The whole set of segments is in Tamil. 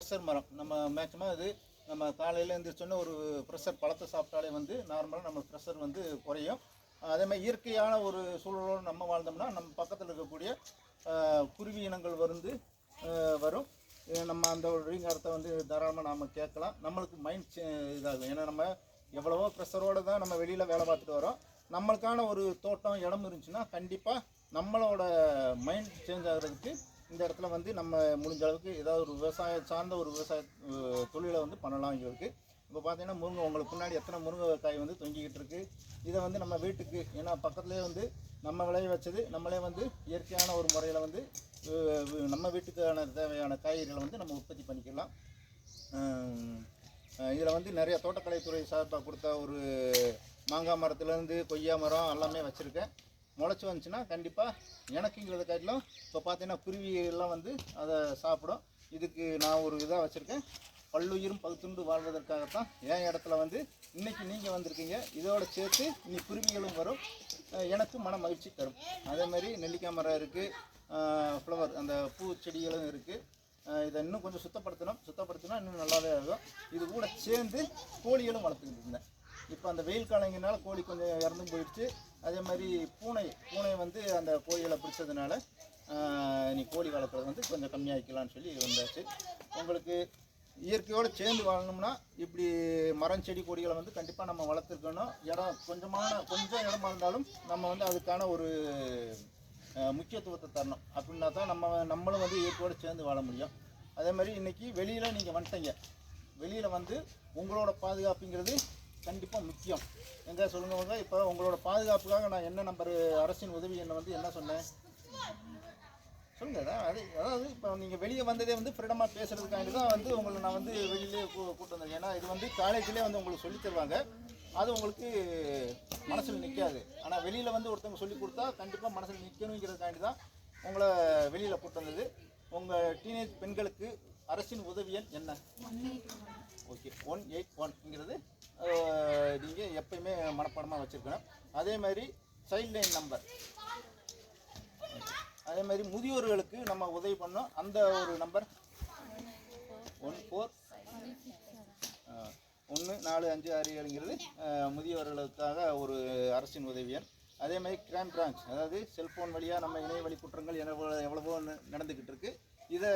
ப்ரெஷர் மரம். நம்ம மேக்ஸிமம் அது நம்ம காலையில் எழுந்திரிச்சோன்னே ஒரு ப்ரெஷர் பழத்தை சாப்பிட்டாலே வந்து நார்மலாக நம்ம ப்ரெஷர் வந்து குறையும். அதே மாதிரி இயற்கையான ஒரு சூழலோடு நம்ம வாழ்ந்தோம்னா நம்ம பக்கத்தில் இருக்கக்கூடிய குருவி இனங்கள் வந்து வரும். நம்ம அந்த ஒரு ரீங்காரத்தை வந்து தாராளமாக நாம் கேட்கலாம். நம்மளுக்கு மைண்ட் இதாகும். ஏன்னா நம்ம எவ்வளவோ ப்ரெஷரோடு தான் நம்ம வெளியில் வேலை பார்த்துட்டு வரோம். நம்மளுக்கான ஒரு தோட்டம் இடம் இருந்துச்சுன்னா கண்டிப்பாக நம்மளோட மைண்ட் சேஞ்ச் ஆகிறதுக்கு இந்த இடத்துல வந்து நம்ம முடிஞ்ச அளவுக்கு ஏதாவது ஒரு விவசாயம் சார்ந்த ஒரு விவசாய தொழிலை வந்து பண்ணலாம் எங்களுக்கு இப்போ பார்த்தீங்கன்னா முருங்கை உங்களுக்கு முன்னாடி எத்தனை முருங்கைக்காய் வந்து தொங்கிக்கிட்டு இருக்கு? இதை வந்து நம்ம வீட்டுக்கு ஏன்னா பக்கத்துலேயே வந்து நம்ம விளைய வச்சது நம்மளே வந்து இயற்கையான ஒரு முறையில் வந்து நம்ம வீட்டுக்கான தேவையான காய்கறிகளை வந்து நம்ம உற்பத்தி பண்ணிக்கலாம். இதில் வந்து நிறைய தோட்டக்கலைத்துறை சார்பாக கொடுத்த ஒரு மாங்காய் மரத்துலேருந்து கொய்யா மரம் எல்லாமே வச்சுருக்கேன். முளைச்சி வந்துச்சுன்னா கண்டிப்பாக எனக்குங்கிறத காட்டிலும் இப்போ பார்த்தீங்கன்னா குருவி எல்லாம் வந்து அதை சாப்பிடும். இதுக்கு நான் ஒரு இதாக வச்சுருக்கேன். பல்லுயிரும் பகுத்துண்டு வாழ்வதற்காகத்தான் என் இடத்துல வந்து இன்றைக்கி நீங்கள் வந்திருக்கீங்க. இதோட சேர்த்து இனி குருவிகளும் வரும். எனக்கு மன மகிழ்ச்சி தரும். அதே மாதிரி நெல்லிக்காய் மரம் இருக்குது ஃப்ளவர் அந்த பூச்செடிகளும் இருக்குது இதை இன்னும் கொஞ்சம் சுத்தப்படுத்தணும். சுத்தப்படுத்தினா இன்னும் நல்லாவே இருக்கும் இது கூட சேர்ந்து கோழிகளும் வளர்த்துக்கிட்டு இருந்தேன். இப்போ அந்த வெயில் காலங்கிறனால கோழி கொஞ்சம் இறந்து போயிடுச்சு. அதே மாதிரி பூனை பூனை வந்து அந்த கோழிகளை பிடிச்சதுனால நீ கோழி வளர்க்குறது வந்து கொஞ்சம் கம்மியாக்கலாம்னு சொல்லி வந்தாச்சு. உங்களுக்கு இயற்கையோடு சேர்ந்து வாழணும்னா இப்படி மரம் செடி கொடிகளை வந்து கண்டிப்பாக நம்ம வளர்த்துருக்கணும். இடம் கொஞ்சமான கொஞ்சம் இடமா இருந்தாலும் நம்ம வந்து அதுக்கான ஒரு முக்கியத்துவத்தை தரணும். அப்படின்னா தான் நம்ம நம்மளும் வந்து இயற்கையோடு சேர்ந்து வாழ முடியும். அதே மாதிரி இன்னைக்கு வெளியில் நீங்கள் வந்துட்டீங்க. வெளியில் வந்து உங்களோட பாதுகாப்புங்கிறது கண்டிப்பாக முக்கியம். எங்க சொல்லுங்க இப்போ உங்களோட பாதுகாப்புக்காக நான் என்ன நம்பர் அரசின் உதவி என்ன வந்து என்ன சொன்னேன்? சொல்லுங்க அது அதாவது இப்போ நீங்கள் வெளியே வந்ததே வந்து ஃப்ரீடமாக பேசுறதுக்காண்டி தான் வந்து உங்களை நான் வந்து வெளியிலே கூ- கூட்டு வந்திருக்கேன் ஏன்னா இது வந்து காலேஜ்லேயே வந்து உங்களுக்கு சொல்லித் தருவாங்க. அது உங்களுக்கு மனசில் நிற்காது ஆனால் வெளியில் வந்து ஒருத்தவங்க சொல்லி கொடுத்தா கண்டிப்பாக மனசில் நிற்கணுங்கிறதுக்காண்டி தான் உங்களை வெளியில் கூட்டு வந்தது. உங்கள் டீனேஜ் பெண்களுக்கு அரசின் உதவி எண் என்ன ஓகே ஒன் எயிட் ஒன்ங்கிறது நீங்கள் எப்பயுமே மனப்பாடமாக வச்சுருக்கணும். அதே மாதிரி சைல்ட் லைன் நம்பர் அதே மாதிரி முதியோர்களுக்கு நம்ம உதவி பண்ணோம் அந்த ஒரு நம்பர் ஒன் ஃபோர் ஒன்று நாலு அஞ்சு ஆறு ஏழுங்கிறது முதியோர்களுக்காக ஒரு அரசின் உதவி அதே மாதிரி கிரைம் பிரான்ச் அதாவது செல்ஃபோன் வழியாக நம்ம இணைய வழி குற்றங்கள் எவ்வளோ எவ்வளவோ நடந்துக்கிட்டு இருக்குது இதை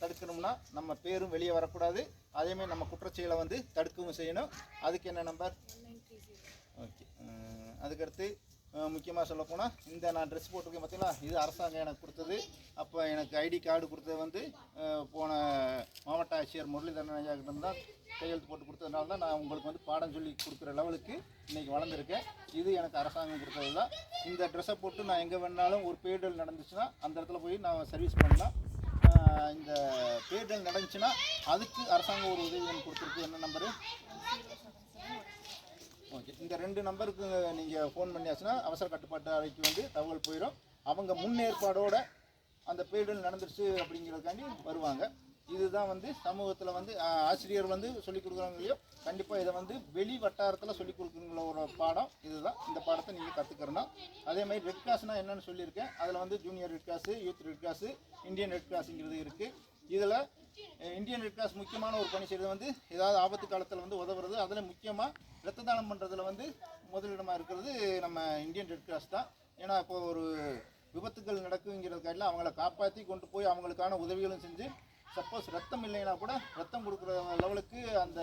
தடுக்கணும்னா நம்ம பேரும் வெளியே வரக்கூடாது. அதேமாதிரி நம்ம குற்றச்செயலை வந்து தடுக்கவும் செய்யணும். அதுக்கு என்ன நம்பர் ஓகே அதுக்கடுத்து முக்கியமாக சொல்லப்போனால் இந்த நான் ட்ரெஸ் போட்டிருக்கேன் பார்த்தீங்களா இது அரசாங்கம் எனக்கு கொடுத்தது. அப்போ எனக்கு ஐடி கார்டு கொடுத்தது வந்து போன மாவட்ட ஆட்சியர் முரளிதரன் ஐயா கிட்ட தான் கையெழுத்து போட்டு கொடுத்ததுனால தான் நான் உங்களுக்கு வந்து பாடம் சொல்லி கொடுக்குற லெவலுக்கு இன்றைக்கி வளர்ந்துருக்கேன். இது எனக்கு அரசாங்கம் கொடுத்தது தான். இந்த ட்ரெஸ்ஸை போட்டு நான் எங்கே வேணாலும் ஒரு பேரிடல் நடந்துச்சுன்னா அந்த இடத்துல போய் நான் சர்வீஸ் பண்ணலாம். இந்த தேர்தல் நடந்துச்சுன்னா அதுக்கு அரசாங்கம் ஒரு உதவிகள் கொடுத்துருக்கு. என்ன நம்பரு? ஓகே. இந்த ரெண்டு நம்பருக்கு நீங்கள் ஃபோன் பண்ணியாச்சுன்னா அவசர கட்டுப்பாட்டு அறைக்கு வந்து தகவல் போயிடும் அவங்க முன்னேற்பாடோட அந்த பேரிடல் நடந்துருச்சு அப்படிங்கிறதுக்காண்டி வருவாங்க. இதுதான் வந்து சமூகத்தில் வந்து ஆசிரியர் வந்து சொல்லிக் கொடுக்குறாங்களையோ கண்டிப்பாக இதை வந்து வெளி வட்டாரத்தில் சொல்லிக் கொடுக்குறங்கள ஒரு பாடம் இதுதான். இந்த பாடத்தை நீங்கள் கற்றுக்கிறணும் அதே மாதிரி ரெட் கிராஸ்னால் என்னென்னு சொல்லியிருக்கேன். அதில் வந்து junior red cross youth red cross Indian red கிராஸுங்கிறது இருக்குது இதில் இந்தியன் ரெட் கிராஸ் முக்கியமான ஒரு பணி செய்கிறது வந்து ஏதாவது ஆபத்து காலத்தில் வந்து உதவுறது. அதில் முக்கியமாக ரத்த தானம் பண்ணுறதுல வந்து முதலிடமாக இருக்கிறது நம்ம இந்தியன் ரெட் கிராஸ் தான். ஏன்னா இப்போ ஒரு விபத்துகள் நடக்குங்கிறதுக்காட்டில் அவங்கள காப்பாற்றி கொண்டு போய் அவங்களுக்கான உதவிகளும் செஞ்சு சப்போஸ் ரத்தம் இல்லைன்னா கூட ரத்தம் கொடுக்குற லெவலுக்கு அந்த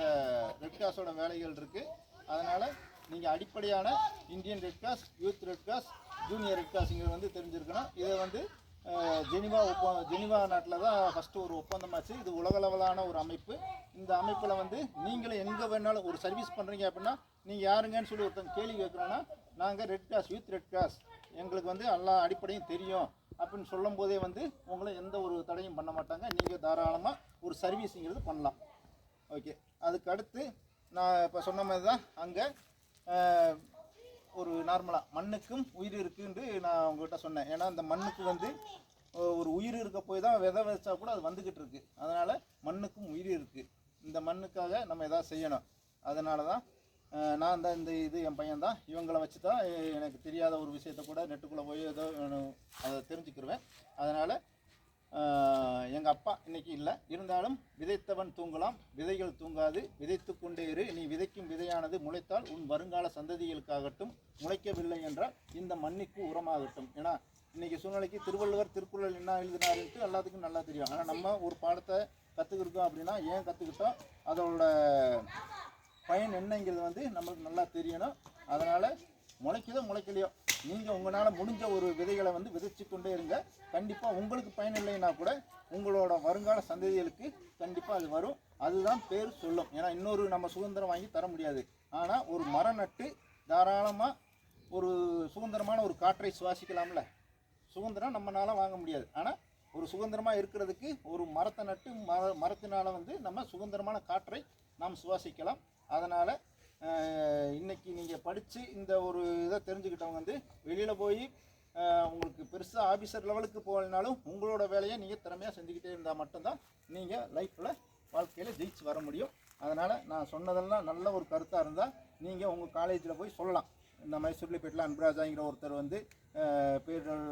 ரெட் கிராஸோட வேலைகள் இருக்குது அதனால் நீங்கள் அடிப்படையான Indian red cross youth red cross junior red கிராஸுங்கிறது வந்து தெரிஞ்சிருக்கணும். இதை வந்து ஜெனிவா ஒப்ப ஜெனிவா நாட்டில் தான் ஃபஸ்ட்டு ஒரு ஒப்பந்தமாச்சு இது உலக லெவலான ஒரு அமைப்பு. இந்த அமைப்பில் வந்து நீங்களும் எங்கே வேணாலும் ஒரு சர்வீஸ் பண்ணுறீங்க அப்படின்னா நீங்கள் யாருங்கன்னு சொல்லி ஒருத்தங்க கேள்வி கேட்குறோன்னா நாங்கள் red cross youth red cross எங்களுக்கு வந்து எல்லா அடிப்படையும் தெரியும். அப்படின்னு சொல்லும் போதே வந்து உங்களை எந்த ஒரு தடையும் பண்ண மாட்டாங்க. நீங்கள் தாராளமாக ஒரு சர்வீஸுங்கிறது பண்ணலாம். ஓகே. அதுக்கு அடுத்து நான் இப்போ சொன்ன மாதிரி தான் அங்கே ஒரு நார்மலாக மண்ணுக்கும் உயிர் இருக்குன்னு நான் உங்கள்கிட்ட சொன்னேன். ஏன்னா அந்த மண்ணுக்கு வந்து ஒரு உயிர் இருக்க போய் தான் விதை விதைச்சா கூட அது வந்துக்கிட்டு இருக்குது அதனால் மண்ணுக்கும் உயிர் இருக்குது இந்த மண்ணுக்காக நம்ம எதாவது செய்யணும். அதனால தான் நான் தான் இந்த இது என் பையன் தான். இவங்களை வச்சு தான் எனக்கு தெரியாத ஒரு விஷயத்த கூட நெட்டுக்குள்ளே போய் ஏதோ அதை தெரிஞ்சுக்கிடுவேன் அதனால் எங்கள் அப்பா இன்றைக்கி இல்லை. இருந்தாலும் விதைத்தவன் தூங்கலாம். விதைகள் தூங்காது. விதைத்து கொண்டே இரு. நீ விதைக்கும் விதையானது முளைத்தால் உன் வருங்கால சந்ததிகளுக்காகட்டும் முளைக்கவில்லை என்றால் இந்த மண்ணுக்கு உரமாகட்டும். ஏன்னா இன்றைக்கி சூழ்நிலைக்கு திருவள்ளுவர் திருக்குறள் என்ன எழுதினாருன்ட்டு எல்லாத்துக்கும் நல்லா தெரியும். ஆனால் நம்ம ஒரு பாடத்தை கற்றுக்கிருக்கோம் அப்படின்னா ஏன் கற்றுக்கிட்டோம் அதோட பயன் என்னங்கிறது வந்து நம்மளுக்கு நல்லா தெரியணும். அதனால் முளைக்குதோ முளைக்கலையோ நீங்கள் உங்களால் முடிஞ்ச ஒரு விதைகளை வந்து விதைச்சு கொண்டே இருங்க. கண்டிப்பாக உங்களுக்கு பயன் இல்லைன்னா கூட உங்களோட வருங்கால சந்ததிகளுக்கு கண்டிப்பாக அது வரும். அதுதான் பேர் சொல்லும். ஏன்னா இன்னொரு நம்ம சுதந்திரம் வாங்கி தர முடியாது. ஆனால் ஒரு மரம் நட்டு தாராளமாக ஒரு சுதந்திரமான ஒரு காற்றை சுவாசிக்கலாம்ல. சுதந்திரம் நம்மளால வாங்க முடியாது. ஆனால் ஒரு சுதந்திரமாக இருக்கிறதுக்கு ஒரு மரத்தை நட்டு மர மரத்தினால் வந்து நம்ம சுதந்திரமான காற்றை நாம் சுவாசிக்கலாம். அதனால் இன்றைக்கி நீங்கள் படித்து இந்த ஒரு இதை தெரிஞ்சுக்கிட்டவங்க வந்து வெளியில் போய் உங்களுக்கு பெருசாக ஆஃபீஸர் லெவலுக்கு போகலனாலும் உங்களோட வேலையை நீங்கள் திறமையாக செஞ்சுக்கிட்டே இருந்தால் மட்டும்தான் நீங்கள் லைஃப்பில் வாழ்க்கையில் ஜெயிச்சு வர முடியும். அதனால் நான் சொன்னதெல்லாம் நல்ல ஒரு கருத்தாக இருந்தால் நீங்கள் உங்கள் காலேஜில் போய் சொல்லலாம். இந்த மாதிரி சுருளிப்பேட்டில் அன்பராஜாங்கிற ஒருத்தர் வந்து பேரிடல்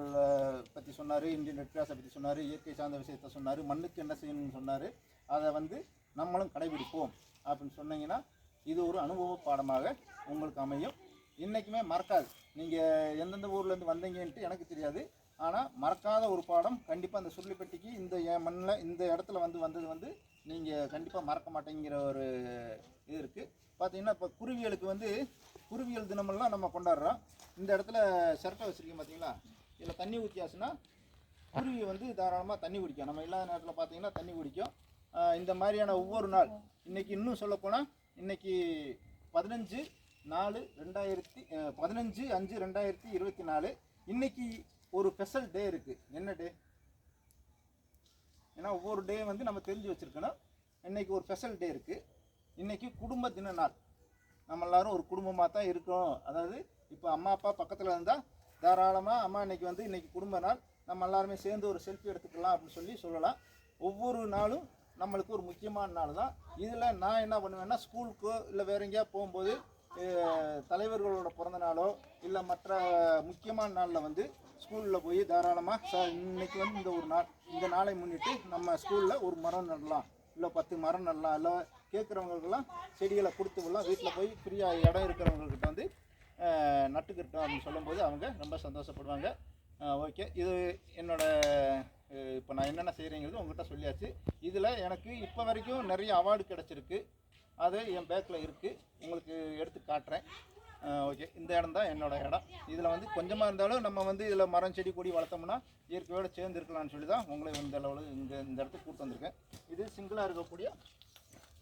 பற்றி சொன்னார் இந்தியன் ரெட் கிராஸை பற்றி சொன்னார் இயற்கை சார்ந்த விஷயத்த சொன்னார் மண்ணுக்கு என்ன செய்யணும்னு சொன்னார் அதை வந்து நம்மளும் கடைபிடிப்போம் அப்படின்னு சொன்னீங்கன்னா இது ஒரு அனுபவ பாடமாக உங்களுக்கு அமையும். இன்றைக்குமே மறக்காது. நீங்கள் எந்தெந்த ஊர்லேருந்து வந்தீங்கன்ட்டு எனக்கு தெரியாது. ஆனால் மறக்காத ஒரு பாடம் கண்டிப்பாக அந்த சுருளிப்பட்டிக்கு இந்த மண்ணில் இந்த இடத்துல வந்து வந்தது வந்து நீங்கள் கண்டிப்பாக மறக்க மாட்டேங்கிற ஒரு இது இருக்குது பார்த்தீங்கன்னா இப்போ குருவியலுக்கு வந்து குருவியல் தினமெல்லாம் நம்ம கொண்டாடுறோம். இந்த இடத்துல சிரட்டை வச்சுருக்கீங்க பார்த்தீங்களா இதில் தண்ணி ஊற்றியாச்சுன்னா குருவி வந்து தாராளமாக தண்ணி குடிக்கும். நம்ம இல்லாத நேரத்தில் பார்த்தீங்கன்னா தண்ணி குடிக்கும். இந்த மாதிரியான ஒவ்வொரு நாள் இன்றைக்கி இன்னும் சொல்லப்போனால் இன்னைக்கு பதினஞ்சு நாலு ரெண்டாயிரத்தி பதினஞ்சு அஞ்சு ரெண்டாயிரத்தி இருபத்தி நாலு. இன்னைக்கு ஒரு ஸ்பெஷல் டே இருக்குது என்ன டே ஏன்னா ஒவ்வொரு டே வந்து நம்ம தெரிஞ்சு வச்சுருக்கணும். இன்னைக்கு ஒரு ஸ்பெஷல் டே இருக்குது இன்னைக்கு குடும்ப தின நாள். நம்ம எல்லாரும் ஒரு குடும்பமாக தான் இருக்கோம் அதாவது இப்போ அம்மா அப்பா பக்கத்தில் இருந்தால் தாராளமாக அம்மா இன்னைக்கு வந்து இன்னைக்கு குடும்ப நாள். நம்ம எல்லாருமே சேர்ந்து ஒரு செல்ஃபி எடுத்துக்கலாம் அப்படின்னு சொல்லி சொல்லலாம். ஒவ்வொரு நாளும் நம்மளுக்கு ஒரு முக்கியமான நாள் தான். இதில் நான் என்ன பண்ணுவேன்னா ஸ்கூலுக்கோ இல்லை வேற எங்கேயா போகும்போது தலைவர்களோட பிறந்த நாளோ இல்லை மற்ற முக்கியமான நாளில் வந்து ஸ்கூலில் போய் தாராளமாக சார் இன்னைக்கு வந்து இந்த ஒரு நாள் இந்த நாளை முன்னிட்டு நம்ம ஸ்கூலில் ஒரு மரம் நடலாம். இல்லை பத்து மரம் நடலாம். இல்லை கேட்குறவங்களுக்கெல்லாம் செடிகளை கொடுத்து விடலாம். வீட்டில் போய் ஃப்ரீயாக இடம் இருக்கிறவங்கக்கிட்ட வந்து நட்டுக்கிட்டோம் அப்படின்னு சொல்லும்போது அவங்க ரொம்ப சந்தோஷப்படுவாங்க. ஓகே இது என்னோட இப்போ நான் என்னென்ன செய்கிறேங்கிறது உங்கள்கிட்ட சொல்லியாச்சு. இதில் எனக்கு இப்போ வரைக்கும் நிறைய அவார்டு கிடச்சிருக்கு. அது என் பேக்கில் இருக்குது உங்களுக்கு எடுத்து காட்டுறேன். ஓகே இந்த இடம் தான் என்னோட இடம். இதில் வந்து கொஞ்சமாக இருந்தாலும் நம்ம வந்து இதில் மரம் செடி கொடி வளர்த்தோம்னா இயற்கையோடு சேர்ந்து இருக்கலாம்னு சொல்லி தான் உங்களை இந்த அளவில் இங்கே இந்த இடத்துக்கு கூப்பிட்டு வந்திருக்கேன். இது சிங்கிளாக இருக்கக்கூடிய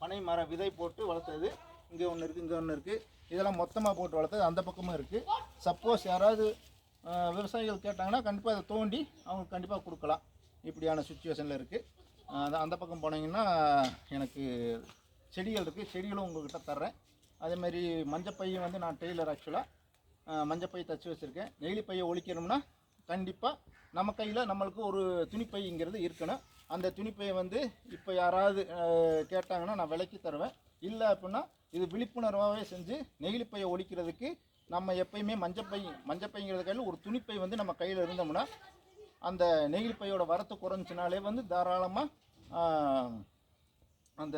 பனை மர விதை போட்டு வளர்த்தது. இங்கே ஒன்று இருக்குது இங்கே ஒன்று இருக்குது இதெல்லாம் மொத்தமாக போட்டு வளர்த்தது. அந்த பக்கமும் இருக்குது சப்போஸ் யாராவது விவசாயிகள் கேட்டாங்கன்னா கண்டிப்பாக அதை தோண்டி அவங்க கண்டிப்பாக கொடுக்கலாம். இப்படியான சுச்சுவேஷனில் இருக்குது அதான் அந்த பக்கம் போனீங்கன்னா எனக்கு செடிகள் இருக்குது செடிகளும் உங்கள்கிட்ட தர்றேன். அதேமாதிரி மஞ்சப்பையும் வந்து நான் டெய்லர் ஆக்சுவலாக மஞ்சப்பை தச்சு வச்சுருக்கேன். நெகிழி பையை ஒழிக்கணும்னா கண்டிப்பாக நம்ம கையில் நம்மளுக்கு ஒரு துணிப்பைங்கிறது இருக்கணும். அந்த துணிப்பையை வந்து இப்போ யாராவது கேட்டாங்கன்னா நான் விலைக்கு தருவேன். இல்லை அப்படின்னா இது விழிப்புணர்வாகவே செஞ்சு நெகிழிப்பையை ஒழிக்கிறதுக்கு நம்ம எப்பயுமே மஞ்சப்பை மஞ்சப்பைங்கிறது கையில் ஒரு துணிப்பை வந்து நம்ம கையில் இருந்தோம்னா அந்த நெகிழிப்பையோட வரத்து குறைஞ்சினாலே வந்து தாராளமாக அந்த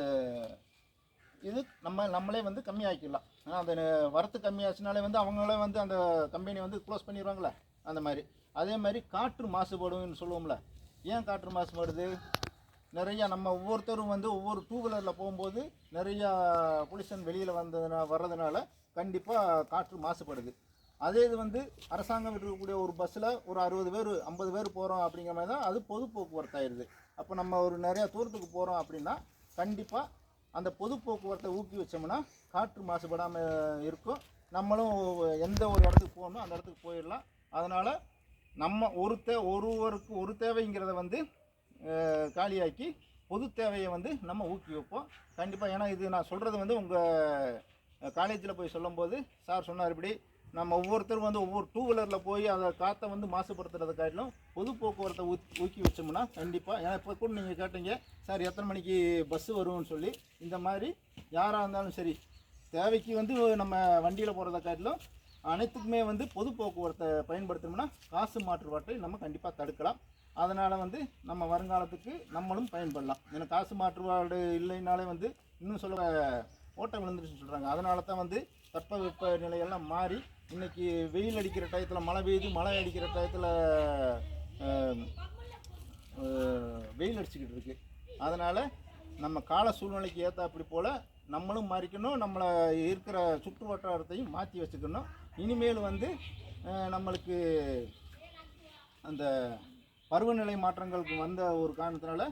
இது நம்ம நம்மளே வந்து கம்மியாக்கிடலாம். ஆனால் அந்த வரத்து கம்மியாச்சுனாலே வந்து அவங்களே வந்து அந்த கம்பெனி வந்து க்ளோஸ் பண்ணிடுவாங்களே அந்த மாதிரி. அதே மாதிரி காற்று மாசுபடும்னு சொல்லுவோம்ல ஏன் காற்று மாசுபடுது? நிறையா நம்ம ஒவ்வொருத்தரும் வந்து ஒவ்வொரு டூ வீலரில் போகும்போது நிறையா பொல்யூஷன் வெளியில் வந்ததுனா வர்றதுனால கண்டிப்பாக காற்று மாசுபடுது. அதே இது வந்து அரசாங்கம் இருக்கக்கூடிய ஒரு பஸ்ஸில் ஒரு அறுபது பேர் ஐம்பது பேர் போகிறோம் அப்படிங்கிற மாதிரி தான் அது பொது போக்குவரத்து ஆயிடுது அப்போ நம்ம ஒரு நிறையா தூரத்துக்கு போகிறோம் அப்படின்னா கண்டிப்பாக அந்த பொது போக்குவரத்தை ஊக்கி வச்சோம்னா காற்று மாசுபடாமல் இருக்கும். நம்மளும் எந்த ஒரு இடத்துக்கு போகணுமோ அந்த இடத்துக்கு போயிடலாம். அதனால் நம்ம ஒரு தே ஒருவருக்கு ஒரு தேவைங்கிறத வந்து காலியாக்கி பொது தேவையை வந்து நம்ம ஊக்கி வைப்போம். கண்டிப்பாக ஏன்னா இது நான் சொல்கிறது வந்து உங்கள் காலேஜில் போய் சொல்லும்போது சார் சொன்னார் இப்படி நம்ம ஒவ்வொருத்தரும் வந்து ஒவ்வொரு டூ வீலரில் போய் அந்த காற்றை வந்து மாசுபடுத்துறதை காட்டிலும் பொது போக்குவரத்தை ஊத் ஊக்கி வச்சோம்னா கண்டிப்பாக ஏன்னா இப்போ கூட நீங்கள் கேட்டீங்க சார் எத்தனை மணிக்கு பஸ்ஸு வரும்னு சொல்லி இந்த மாதிரி யாராக இருந்தாலும் சரி தேவைக்கு வந்து நம்ம வண்டியில் போகிறத காட்டிலும் அனைத்துக்குமே வந்து பொது போக்குவரத்தை பயன்படுத்தணும்னா காசு மாற்றுபாட்டை நம்ம கண்டிப்பாக தடுக்கலாம். அதனால் வந்து நம்ம வருங்காலத்துக்கு நம்மளும் பயன்படலாம். ஏன்னா காசு மாற்றுபாடு இல்லைனாலே வந்து இன்னும் சொல்ல ஓட்டம் விழுந்துருச்சுன்னு சொல்கிறாங்க அதனால தான் வந்து தட்பவெப்ப நிலையெல்லாம் மாறி இன்னைக்கு வெயில் அடிக்கிற டயத்தில் மழை பெய்யுது மழை அடிக்கிற டயத்தில் வெயில் அடிச்சுக்கிட்டு இருக்கு. அதனால் நம்ம கால சூழ்நிலைக்கு ஏற்ற அப்படி போல் நம்மளும் மாறிக்கணும் நம்மளை இருக்கிற சுற்று வட்டாரத்தையும் மாற்றி வச்சுக்கணும். இனிமேல் வந்து நம்மளுக்கு அந்த பருவநிலை மாற்றங்களுக்கு வந்த ஒரு காரணத்தினால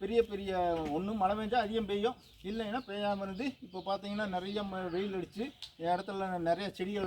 பெரிய பெரிய ஒன்றும் மழை பெஞ்சால் அதிகம் பெய்யும். இல்லைன்னா பெய்யாமல் இருந்து இப்போ பார்த்தீங்கன்னா நிறைய ம- வெயில் அடித்து இடத்துல நிறைய செடிகள்